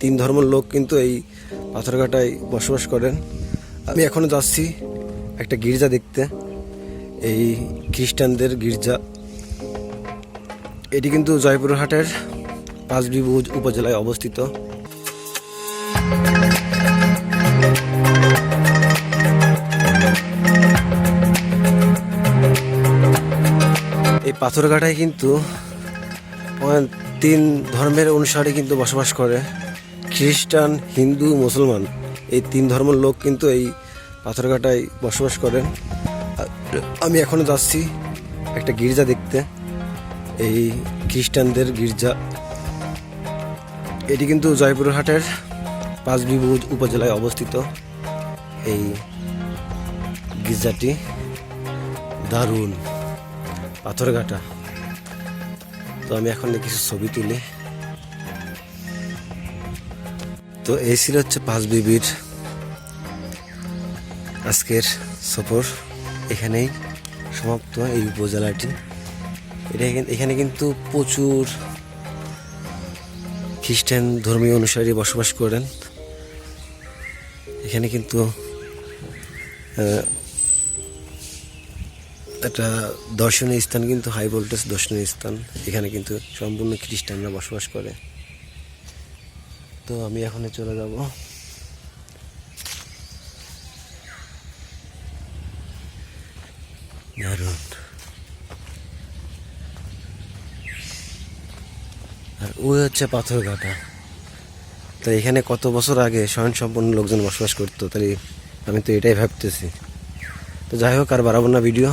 তিন ধর্মের লোক কিন্তু এই পাথরঘাটায় বসবাস করেন। আমি এখনও যাচ্ছি একটা গির্জা দেখতে, এই খ্রিস্টানদের গির্জা। এটি কিন্তু জয়পুরহাটের পাঁচবিবু উপজেলায় অবস্থিত। এই পাথরঘাটায় কিন্তু তিন ধর্মের অনুসারে কিন্তু বসবাস করে। খ্রিস্টান, হিন্দু, মুসলমান, এই তিন ধর্মের লোক কিন্তু এই পাথরঘাটায় বসবাস করেন। আমি এখনও যাচ্ছি একটা গির্জা দেখতে, এই খ্রিস্টানদের গির্জা। এটি কিন্তু জয়পুরহাটের পাঁচবিবু উপজেলায় অবস্থিত এই গির্জাটি। দারুণ পাথরঘাটা। তো আমি এখন কিছু ছবি তুলি তো এই ছিল হচ্ছে পাঁচ বিবির আজকের সফর। এখানেই সমাপ্ত এই উপজেলাটি। এটা এখানে- কিন্তু প্রচুর খ্রিস্টান ধর্মীয় অনুসারী বসবাস করেন। এখানে কিন্তু একটা দর্শনীয় স্থান কিন্তু হাই ভোল্টেজ দর্শনীয় স্থান। এখানে কিন্তু সম্পূর্ণ খ্রিস্টানরা বসবাস করে। তো আমি এখন চলে যাব। আর ওই হচ্ছে পাথর পাথরঘাটা তো এখানে কত বছর আগে স্বয়ং সম্পন্ন লোকজন বসবাস করতো তাই আমি তো এটাই ভাবতেছি। তো যাই হোক, আর বাড়াবো না ভিডিও